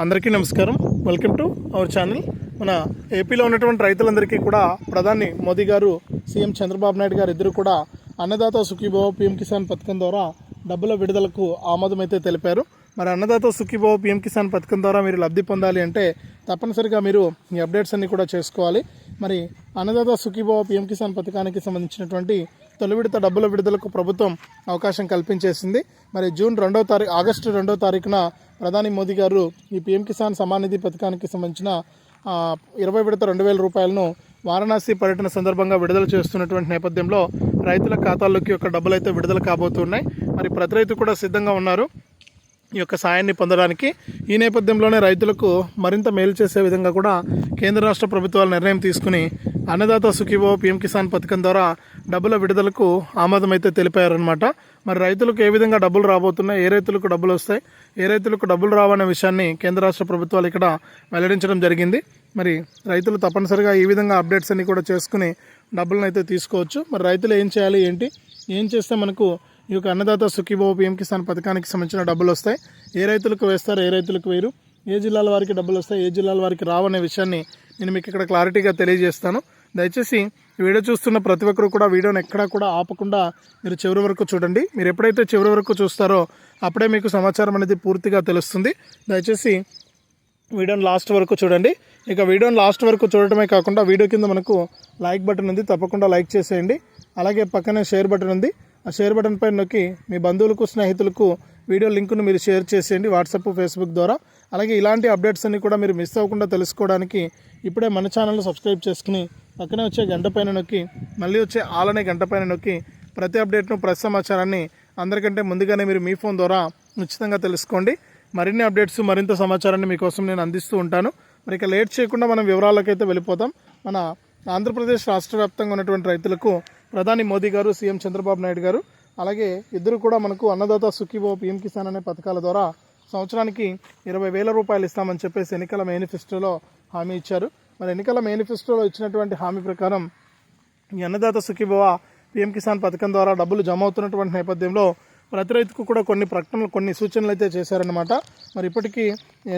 అందరికీ నమస్కారం. Welcome to our channel మన ఏపీలో ఉన్నటువంటి రైతులందరికీ కూడా ప్రధాని మోదీ గారు సీఎం చంద్రబాబు నాయుడు గారు ఇద్దరు కూడా అన్నదాత సుఖీభవ పీఎం కిసాన్ పథకం ద్వారా డబ్బుల విడుదలకు ఆమోదం అయితే తెలిపారు. మరి అన్నదాత సుఖీభవ పీఎం కిసాన్ పథకం ద్వారా మీరు లబ్ధి పొందాలి అంటే తప్పనిసరిగా మీరు ఈ అప్డేట్స్ అన్ని కూడా చేసుకోవాలి. మరి అన్నదాత సుఖీభవ పీఎం కిసాన్ పథకానికి సంబంధించినటువంటి తొలి విడత డబ్బుల విడుదలకు ప్రభుత్వం అవకాశం కల్పించేసింది. మరి జూన్ రెండో తారీఖు ఆగస్టు రెండో తారీఖున ప్రధాని మోదీ గారు ఈ పీఎం కిసాన్ సమాన్ నిధి పథకానికి సంబంధించిన ఇరవై విడత రెండు వేల రూపాయలను వారణాసి పర్యటన సందర్భంగా విడుదల చేస్తున్నటువంటి నేపథ్యంలో రైతుల ఖాతాల్లోకి యొక్క డబ్బులు అయితే విడుదల కాబోతున్నాయి. మరి ప్రతి రైతు కూడా సిద్ధంగా ఉన్నారు ఈ యొక్క సాయాన్ని పొందడానికి. ఈ నేపథ్యంలోనే రైతులకు మరింత మేలు చేసే విధంగా కూడా కేంద్ర రాష్ట్ర ప్రభుత్వాలు నిర్ణయం తీసుకుని అన్నదాత సుఖీభో పీఎం కిసాన్ పథకం ద్వారా డబ్బుల విడుదలకు ఆమోదం అయితే తెలిపారనమాట మరి రైతులకు ఏ విధంగా డబ్బులు రాబోతున్నాయి? ఏ రైతులకు డబ్బులు వస్తాయి? ఏ రైతులకు డబ్బులు రావనే విషయాన్ని కేంద్ర రాష్ట్ర ప్రభుత్వాలు ఇక్కడ వెల్లడించడం జరిగింది. మరి రైతులు తప్పనిసరిగా ఈ విధంగా అప్డేట్స్ అన్ని కూడా చేసుకుని డబ్బులను అయితే తీసుకోవచ్చు. మరి రైతులు ఏం చేయాలి ఏంటి? ఏం చేస్తే మనకు ఈ యొక్క అన్నదాత సుఖీభవ పీఎం కిసాన్ పథకానికి సంబంధించిన డబ్బులు వస్తాయి? ఏ రైతులకు వేస్తారు ఏ రైతులకు వేరు ఏ జిల్లాల వారికి డబ్బులు వస్తాయి? ఏ జిల్లాల వారికి రావనే విషయాన్ని నేను మీకు ఇక్కడ క్లారిటీగా తెలియజేస్తాను. దయచేసి వీడియో చూస్తున్న ప్రతి ఒక్కరు కూడా వీడియోని ఎక్కడా కూడా ఆపకుండా మీరు చివరి వరకు చూడండి. మీరు ఎప్పుడైతే చివరి వరకు చూస్తారో అప్పుడే మీకు సమాచారం అనేది పూర్తిగా తెలుస్తుంది. దయచేసి వీడియోని లాస్ట్ వరకు చూడండి. ఇక వీడియోని లాస్ట్ వరకు చూడటమే కాకుండా వీడియో కింద మనకు లైక్ బటన్ ఉంది. తప్పకుండా లైక్ చేసేయండి. అలాగే పక్కనే షేర్ బటన్ ఉంది. ఆ షేర్ బటన్ పైన నొక్కి మీ బంధువులకు స్నేహితులకు వీడియో లింకును మీరు షేర్ చేసేయండి. వాట్సాప్ ఫేస్బుక్ ద్వారా అలాగే ఇలాంటి అప్డేట్స్ అన్ని కూడా మీరు మిస్ అవ్వకుండా తెలుసుకోవడానికి ఇప్పుడే మన ఛానల్ సబ్స్క్రైబ్ చేసుకుని పక్కనే వచ్చే గంట పైన నొక్కి మళ్ళీ వచ్చే ఆలనే గంట పైన నొక్కి ప్రతి అప్డేట్ను ప్రతి సమాచారాన్ని అందరికంటే ముందుగానే మీరు మీ ఫోన్ ద్వారా ఉచితంగా తెలుసుకోండి. మరిన్ని అప్డేట్స్ మరింత సమాచారాన్ని మీకోసం నేను అందిస్తూ ఉంటాను. మరి ఇక లేట్ చేయకుండా మనం వివరాలకైతే వెళ్ళిపోతాం. మన ఆంధ్రప్రదేశ్ రాష్ట్ర వ్యాప్తంగా ఉన్నటువంటి రైతులకు ప్రధాని మోదీ గారు సీఎం చంద్రబాబు నాయుడు గారు అలాగే ఇద్దరు కూడా మనకు అన్నదాత సుఖీభవ పీఎం కిసాన్ అనే పథకాల ద్వారా సంవత్సరానికి ఇరవై వేల రూపాయలు ఇస్తామని చెప్పేసి ఎన్నికల మేనిఫెస్టోలో హామీ ఇచ్చారు. మరి ఎన్నికల మేనిఫెస్టోలో ఇచ్చినటువంటి హామీ ప్రకారం ఈ అన్నదాత సుఖీభవ పీఎం కిసాన్ పథకం ద్వారా డబ్బులు జమ అవుతున్నటువంటి నేపథ్యంలో ప్రతి రైతుకు కూడా కొన్ని ప్రకటనలు కొన్ని సూచనలు అయితే చేశారనమాట మరి ఇప్పటికీ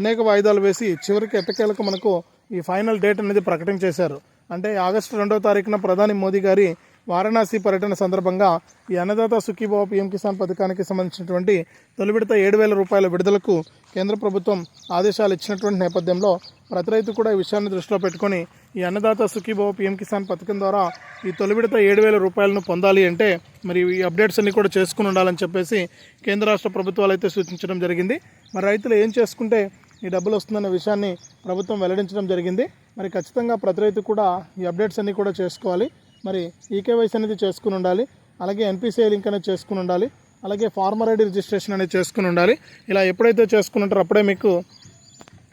అనేక వాయిదాలు వేసి చివరికి ఎట్టకేలకు మనకు ఈ ఫైనల్ డేట్ అనేది ప్రకటించేశారు అంటే ఆగస్టు రెండవ తారీఖున ప్రధాని మోదీ గారి వారణాసి పర్యటన సందర్భంగా ఈ అన్నదాత సుఖీభావ పీఎం కిసాన్ పథకానికి సంబంధించినటువంటి తొలి విడత ఏడు వేల రూపాయల విడుదలకు కేంద్ర ప్రభుత్వం ఆదేశాలు ఇచ్చినటువంటి నేపథ్యంలో ప్రతి రైతు కూడా ఈ విషయాన్ని దృష్టిలో పెట్టుకొని ఈ అన్నదాత సుఖీభావ పీఎం కిసాన్ పథకం ద్వారా ఈ తొలి విడత ఏడు వేల రూపాయలను పొందాలి అంటే మరి ఈ అప్డేట్స్ అన్ని కూడా చేసుకుని ఉండాలని చెప్పేసి కేంద్ర రాష్ట్ర ప్రభుత్వాలు అయితే సూచించడం జరిగింది. మరి రైతులు ఏం చేసుకుంటే ఈ డబ్బులు వస్తుందన్న విషయాన్ని ప్రభుత్వం వెల్లడించడం జరిగింది. మరి ఖచ్చితంగా ప్రతి రైతు కూడా ఈ అప్డేట్స్ అన్నీ కూడా చేసుకోవాలి. మరి ఈకేవైసీ అనేది చేసుకుని ఉండాలి. అలాగే ఎన్పిసిఐ లింక్ అనేది చేసుకుని ఉండాలి. అలాగే ఫార్మర్ ఐడి రిజిస్ట్రేషన్ అనేది చేసుకుని ఉండాలి. ఇలా ఎప్పుడైతే చేసుకుని ఉంటారో అప్పుడే మీకు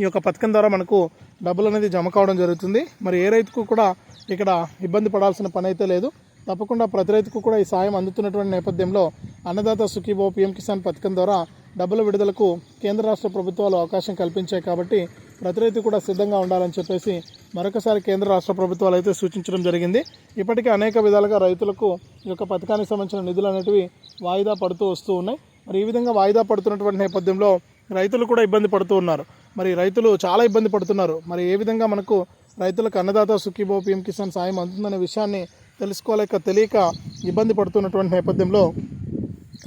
ఈ యొక్క పథకం ద్వారా మనకు డబ్బులు అనేది జమ కావడం జరుగుతుంది. మరి ఏ రైతుకు కూడా ఇక్కడ ఇబ్బంది పడాల్సిన పని అయితే లేదు. తప్పకుండా ప్రతి రైతుకు కూడా ఈ సాయం అందుతున్నటువంటి నేపథ్యంలో అన్నదాత సుఖీభవ పీఎం కిసాన్ పథకం ద్వారా డబ్బుల విడుదలకు కేంద్ర రాష్ట్ర ప్రభుత్వాలు అవకాశం కల్పించాయి కాబట్టి ప్రతి రైతు కూడా సిద్ధంగా ఉండాలని చెప్పేసి మరొకసారి కేంద్ర రాష్ట్ర ప్రభుత్వాలు అయితే సూచించడం జరిగింది. ఇప్పటికే అనేక విధాలుగా రైతులకు ఈ యొక్క పథకానికి సంబంధించిన నిధులు అనేటివి వాయిదా పడుతూ వస్తూ ఉన్నాయి. మరి ఈ విధంగా వాయిదా పడుతున్నటువంటి నేపథ్యంలో రైతులు కూడా ఇబ్బంది పడుతూ ఉన్నారు. మరి రైతులు చాలా ఇబ్బంది పడుతున్నారు. మరి ఏ విధంగా మనకు రైతులకు అన్నదాత సుఖీభవ పీఎం కిసాన్ సాయం అందుతుందనే విషయాన్ని తెలుసుకోలేక తెలియక ఇబ్బంది పడుతున్నటువంటి నేపథ్యంలో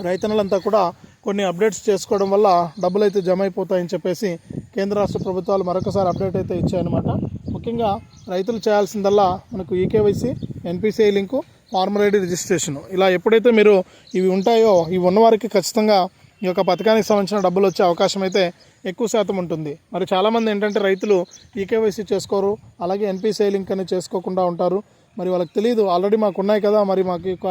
రైతన్నలంతా కూడా కొన్ని అప్డేట్స్ చేసుకోవడం వల్ల డబ్బులు అయితే జమ అయిపోతాయని చెప్పేసి కేంద్ర రాష్ట్ర ప్రభుత్వాలు మరొకసారి అప్డేట్ అయితే ఇచ్చాయన్నమాట. ముఖ్యంగా రైతులు చేయాల్సిందల్లా మనకు eKYC NPCI link farmer ID registration. ఇలా ఎప్పుడైతే మీరు ఇవి ఉంటాయో ఇవి ఉన్నవారికి ఖచ్చితంగా ఈ యొక్క పథకానికి సంబంధించిన డబ్బులు వచ్చే అవకాశం అయితే ఎక్కువ శాతం ఉంటుంది. మరి చాలామంది ఏంటంటే రైతులు ఈకేవైసీ చేసుకోరు అలాగే ఎన్పిసిఐ లింక్ అనేది చేసుకోకుండా ఉంటారు. మరి వాళ్ళకి తెలియదు ఆల్రెడీ మాకు ఉన్నాయి కదా మరి మాకు యొక్క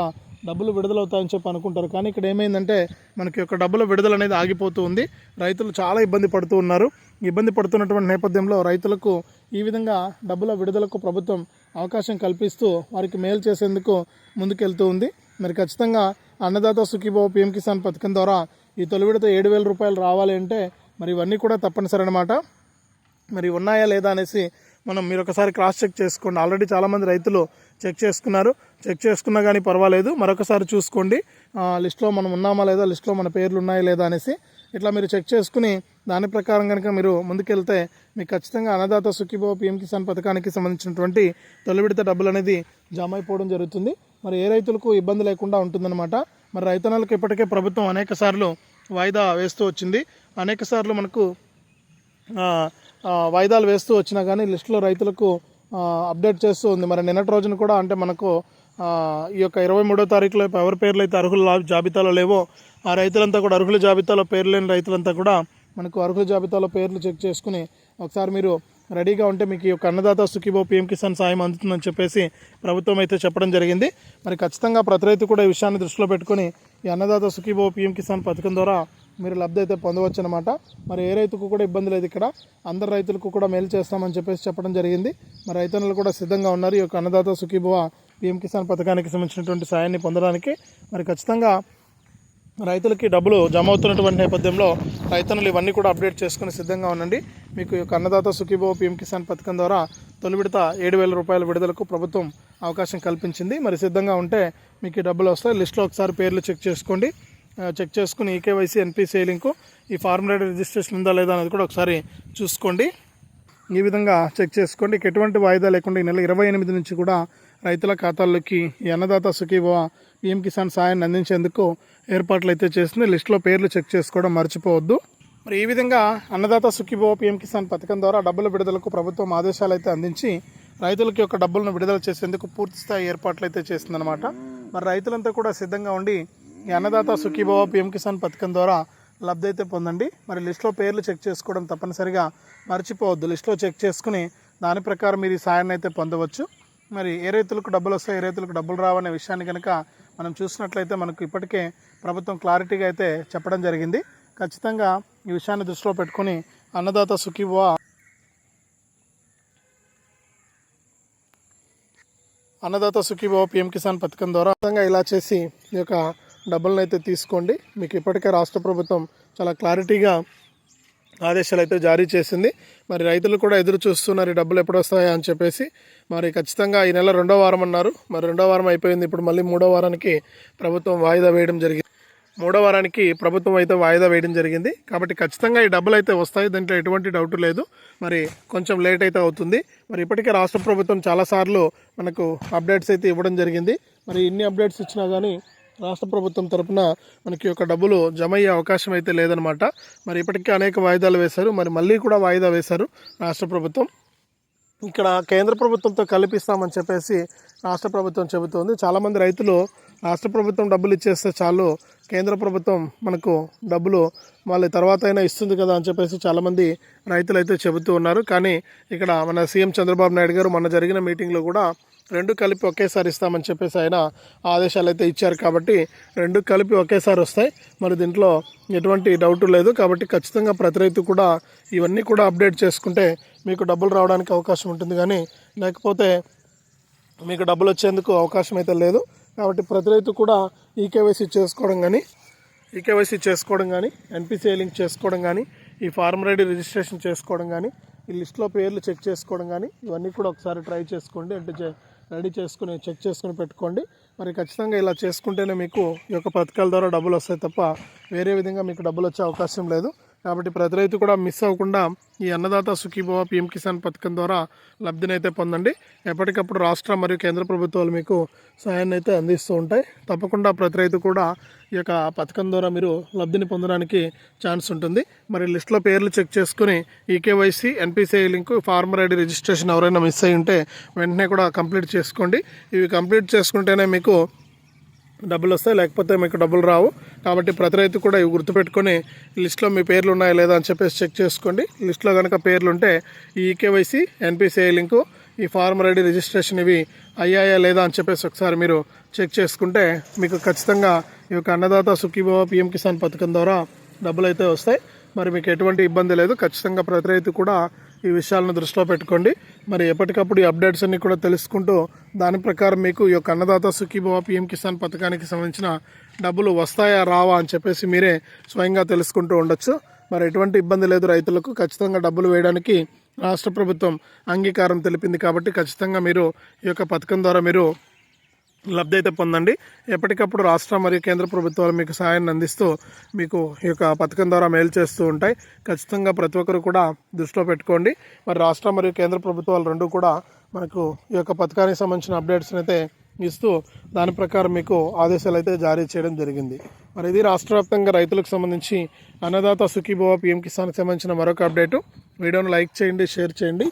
డబ్బులు విడుదలవుతాయని చెప్పి అనుకుంటారు. కానీ ఇక్కడ ఏమైందంటే మనకి యొక్క డబ్బుల విడుదల అనేది ఆగిపోతూ ఉంది. రైతులు చాలా ఇబ్బంది పడుతూ ఉన్నారు. ఇబ్బంది పడుతున్నటువంటి నేపథ్యంలో రైతులకు ఈ విధంగా డబ్బుల విడుదలకు ప్రభుత్వం అవకాశం కల్పిస్తూ వారికి మేలు చేసేందుకు ముందుకెళ్తూ ఉంది. మరి ఖచ్చితంగా అన్నదాత సుఖీభావ పీఎం కిసాన్ పథకం ద్వారా ఈ తొలి విడత ఏడు వేల రూపాయలు రావాలి అంటే మరి ఇవన్నీ కూడా తప్పనిసరి అనమాట మరి ఉన్నాయా లేదా అనేసి మనం మీరు ఒకసారి క్రాస్ చెక్ చేసుకోండి. ఆల్రెడీ చాలామంది రైతులు చెక్ చేసుకున్నారు. చెక్ చేసుకున్నా కానీ పర్వాలేదు. మరొకసారి చూసుకోండి. లిస్ట్లో మనం ఉన్నామా లేదా లిస్ట్లో మన పేర్లు ఉన్నాయా లేదా అనేసి ఇట్లా మీరు చెక్ చేసుకుని దాని ప్రకారం కనుక మీరు ముందుకెళ్తే మీకు ఖచ్చితంగా అన్నదాత సుఖీభవ పిఎం కిసాన్ పథకానికి సంబంధించినటువంటి తొలి విడత డబ్బులు అనేది జమ అయిపోవడం జరుగుతుంది. మరి ఏ రైతులకు ఇబ్బంది లేకుండా ఉంటుందన్నమాట. మరి రైతన్నలకు ఇప్పటికే ప్రభుత్వం అనేక సార్లు వాయిదా వేస్తూ వచ్చింది. అనేక సార్లు మనకు వాయిదాలు వేస్తూ వచ్చినా కానీ లిస్టులో రైతులకు అప్డేట్ చేస్తూ ఉంది. మరి నిన్నటి రోజున కూడా అంటే మనకు ఈ యొక్క ఇరవై మూడో తారీఖులో ఎవరి పేర్లు అయితే అర్హుల జాబితాలో లేవో ఆ రైతులంతా కూడా అర్హుల జాబితాలో పేర్లు లేని రైతులంతా కూడా మనకు అర్హుల జాబితాలో పేర్లు చెక్ చేసుకుని ఒకసారి మీరు రెడీగా ఉంటే మీకు ఈ యొక్క అన్నదాత సుఖీబో పిఎం కిసాన్ సాయం అందుతుందని చెప్పేసి ప్రభుత్వం అయితే చెప్పడం జరిగింది. మరి ఖచ్చితంగా ప్రతి రైతు కూడా ఈ విషయాన్ని దృష్టిలో పెట్టుకుని ఈ అన్నదాత సుఖీబో పిఎం కిసాన్ పథకం ద్వారా మీరు లబ్ధి అయితే పొందవచ్చు అనమాట మరి ఏ రైతుకు కూడా ఇబ్బంది లేదు ఇక్కడ. అందరు రైతులకు కూడా మేలు చేస్తామని చెప్పేసి చెప్పడం జరిగింది. మరి రైతన్నలు కూడా సిద్ధంగా ఉన్నారు ఈ యొక్క అన్నదాత సుఖీభవ పిఎం కిసాన్ పథకానికి సంబంధించినటువంటి సాయాన్ని పొందడానికి మరి ఖచ్చితంగా రైతులకి డబ్బులు జమ అవుతున్నటువంటి నేపథ్యంలో రైతన్నులు ఇవన్నీ కూడా అప్డేట్ చేసుకుని సిద్ధంగా ఉండండి. మీకు ఈ యొక్క అన్నదాత సుఖీబో పిఎం కిసాన్ పథకం ద్వారా తొలి విడత ఏడు వేల రూపాయల విడుదలకు ప్రభుత్వం అవకాశం కల్పించింది. మరి సిద్ధంగా ఉంటే మీకు ఈ డబ్బులు వస్తాయి. లిస్ట్లో ఒకసారి పేర్లు చెక్ చేసుకోండి. చెక్ చేసుకుని ఈకేవైసీ ఎన్పిసిఐ లింకు ఈ ఫార్మ్ రిజిస్ట్రేషన్ ఉందా లేదా అనేది కూడా ఒకసారి చూసుకోండి. ఈ విధంగా చెక్ చేసుకోండి. ఎటువంటి వాయిదా లేకుండా ఈ నెల ఇరవై ఎనిమిది నుంచి కూడా రైతుల ఖాతాల్లోకి అన్నదాత సుఖీభవ పిఎం కిసాన్ సాయాన్ని అందించేందుకు ఏర్పాట్లు అయితే చేసింది. లిస్టులో పేర్లు చెక్ చేసుకోవడం మర్చిపోవద్దు. మరి ఈ విధంగా అన్నదాత సుఖీభవ పిఎం కిసాన్ పథకం ద్వారా డబ్బుల విడుదలకు ప్రభుత్వం ఆదేశాలు అయితే అందించి రైతులకి యొక్క డబ్బులను విడుదల చేసేందుకు పూర్తి స్థాయి ఏర్పాట్లు అయితే చేసిందనమాట మరి రైతులంతా కూడా సిద్ధంగా ఉండి ఈ అన్నదాత సుఖీభవ పిఎం కిసాన్ పథకం ద్వారా లబ్ధి అయితే పొందండి. మరి లిస్ట్లో పేర్లు చెక్ చేసుకోవడం తప్పనిసరిగా మర్చిపోవద్దు. లిస్ట్లో చెక్ చేసుకుని దాని ప్రకారం మీరు ఈ సాయాన్ని అయితే పొందవచ్చు. మరి ఏ రైతులకు డబ్బులు వస్తాయి ఏ రైతులకు డబ్బులు రావనే విషయాన్ని కనుక మనం చూసినట్లయితే మనకు ఇప్పటికే ప్రభుత్వం క్లారిటీగా అయితే చెప్పడం జరిగింది. ఖచ్చితంగా ఈ విషయాన్ని దృష్టిలో పెట్టుకొని అన్నదాత సుఖీభవ అన్నదాత సుఖీభవ పిఎం కిసాన్ పథకం ద్వారా ఇలా చేసి ఈ యొక్క డబ్బులను అయితే తీసుకోండి. మీకు ఇప్పటికే రాష్ట్ర ప్రభుత్వం చాలా క్లారిటీగా ఆదేశాలు అయితే జారీ చేసింది. మరి రైతులు కూడా ఎదురు చూస్తున్నారు ఈ డబ్బులు ఎప్పుడు వస్తాయా అని చెప్పేసి. మరి ఖచ్చితంగా ఈ నెల రెండో వారం అన్నారు. మరి రెండో వారం అయిపోయింది. ఇప్పుడు మళ్ళీ మూడో వారానికి ప్రభుత్వం వాయిదా వేయడం జరిగింది. మూడో వారానికి ప్రభుత్వం అయితే వాయిదా వేయడం జరిగింది. కాబట్టి ఖచ్చితంగా ఈ డబ్బులు అయితే వస్తాయి. దాంట్లో ఎటువంటి డౌట్ లేదు. మరి కొంచెం లేట్ అయితే అవుతుంది. మరి ఇప్పటికే రాష్ట్ర ప్రభుత్వం చాలాసార్లు మనకు అప్డేట్స్ అయితే ఇవ్వడం జరిగింది. మరి ఇన్ని అప్డేట్స్ ఇచ్చినా కానీ రాష్ట్ర ప్రభుత్వం తరపున మనకి ఒక డబ్బులు జమ అయ్యే అవకాశం అయితే లేదనమాట మరి ఇప్పటికే అనేక వాయిదాలు వేశారు. మరి మళ్ళీ కూడా వాయిదా వేశారు రాష్ట్ర ప్రభుత్వం. ఇక్కడ కేంద్ర ప్రభుత్వంతో కల్పిస్తామని చెప్పేసి రాష్ట్ర ప్రభుత్వం చెబుతోంది. చాలామంది రైతులు రాష్ట్ర ప్రభుత్వం డబ్బులు ఇచ్చేస్తే చాలు కేంద్ర ప్రభుత్వం మనకు డబ్బులు మళ్ళీ తర్వాత అయినా ఇస్తుంది కదా అని చెప్పేసి చాలామంది రైతులు అయితే చెబుతూ ఉన్నారు. కానీ ఇక్కడ మన సీఎం చంద్రబాబు నాయుడు గారు మొన్న జరిగిన మీటింగ్లో కూడా రెండు కలిపి ఒకేసారి ఇస్తామని చెప్పేసి ఆయన ఆదేశాలు అయితే ఇచ్చారు కాబట్టి రెండు కలిపి ఒకేసారి వస్తాయి. మరి దీంట్లో ఎటువంటి డౌట్ లేదు కాబట్టి ఖచ్చితంగా ప్రతి రైతు కూడా ఇవన్నీ కూడా అప్డేట్ చేసుకుంటే మీకు డబ్బులు రావడానికి అవకాశం ఉంటుంది కానీ లేకపోతే మీకు డబ్బులు వచ్చేందుకు అవకాశం అయితే లేదు. కాబట్టి ప్రతి రైతు కూడా ఈకేవైసీ చేసుకోవడం కానీ ఈకేవైసీ చేసుకోవడం కానీ ఎన్పిసిఐ లింక్ చేసుకోవడం కానీ ఈ ఫార్మర్ ఐడి రిజిస్ట్రేషన్ చేసుకోవడం కానీ ఈ లిస్ట్లో పేర్లు చెక్ చేసుకోవడం కానీ ఇవన్నీ కూడా ఒకసారి ట్రై చేసుకోండి. అంటే రెడీ చేసుకుని చెక్ చేసుకుని పెట్టుకోండి. మరి ఖచ్చితంగా ఇలా చేసుకుంటేనే మీకు ఈ యొక్క పథకాల ద్వారా డబ్బులు వస్తాయి తప్ప వేరే విధంగా మీకు డబ్బులు వచ్చే అవకాశం లేదు. కాబట్టి ప్రతి రైతు కూడా మిస్ అవ్వకుండా ఈ అన్నదాత సుఖీభవ పిఎం కిసాన్ పథకం ద్వారా లబ్ధినైతే పొందండి. ఎప్పటికప్పుడు రాష్ట్ర మరియు కేంద్ర ప్రభుత్వాలు మీకు సహాయాన్ని అయితే అందిస్తూ ఉంటాయి. తప్పకుండా ప్రతి రైతు కూడా ఈ యొక్క పథకం ద్వారా మీరు లబ్ధిని పొందడానికి ఛాన్స్ ఉంటుంది. మరి లిస్ట్లో పేర్లు చెక్ చేసుకుని eKYC NPCI link farmer ID registration ఎవరైనా మిస్ అయి ఉంటే వెంటనే కూడా కంప్లీట్ చేసుకోండి. ఇవి కంప్లీట్ చేసుకుంటేనే మీకు డబ్బులు వస్తాయి లేకపోతే మీకు డబ్బులు రావు. కాబట్టి ప్రతి రైతు కూడా ఇవి గుర్తుపెట్టుకొని లిస్ట్లో మీ పేర్లు ఉన్నాయా లేదా అని చెప్పేసి చెక్ చేసుకోండి. లిస్ట్లో కనుక పేర్లు ఉంటే ఈ ఈకేవైసీ ఎన్పిసిఐ లింకు ఈ ఫార్మర్ ఐడి రిజిస్ట్రేషన్ ఇవి అయ్యాయా లేదా అని చెప్పేసి ఒకసారి మీరు చెక్ చేసుకుంటే మీకు ఖచ్చితంగా ఈ యొక్క అన్నదాత సుఖీభవ పిఎం కిసాన్ పథకం ద్వారా డబ్బులు అయితే వస్తాయి. మరి మీకు ఎటువంటి ఇబ్బంది లేదు. ఖచ్చితంగా ప్రతి రైతు కూడా ఈ విషయాలను దృష్టిలో పెట్టుకోండి. మరి ఎప్పటికప్పుడు ఈ అప్డేట్స్ అన్ని కూడా తెలుసుకుంటూ దాని ప్రకారం మీకు ఈ యొక్క అన్నదాత సుఖీభవ పిఎం కిసాన్ పథకానికి సంబంధించిన డబ్బులు వస్తాయా రావా అని చెప్పేసి మీరే స్వయంగా తెలుసుకుంటూ ఉండొచ్చు. మరి ఎటువంటి ఇబ్బంది లేదు రైతులకు. ఖచ్చితంగా డబ్బులు వేయడానికి రాష్ట్ర ప్రభుత్వం అంగీకారం తెలిపింది కాబట్టి ఖచ్చితంగా మీరు ఈ యొక్క పథకం ద్వారా మీరు లబ్ధి అయితే పొందండి. ఎప్పటికప్పుడు రాష్ట్ర మరియు కేంద్ర ప్రభుత్వాలు మీకు సహాయాన్ని అందిస్తూ మీకు ఈ యొక్క పథకం ద్వారా మేలు చేస్తూ ఉంటాయి. ఖచ్చితంగా ప్రతి ఒక్కరు కూడా దృష్టిలో పెట్టుకోండి. మరి రాష్ట్ర మరియు కేంద్ర ప్రభుత్వాలు రెండు కూడా మనకు ఈ యొక్క పథకానికి సంబంధించిన అప్డేట్స్ని అయితే ఇస్తూ దాని ప్రకారం మీకు ఆదేశాలు అయితే జారీ చేయడం జరిగింది. మరి ఇది రాష్ట్ర వ్యాప్తంగా రైతులకు సంబంధించి అన్నదాత సుఖీభవ పిఎం కిసాన్కి సంబంధించిన మరొక అప్డేటు. వీడియోను లైక్ చేయండి షేర్ చేయండి.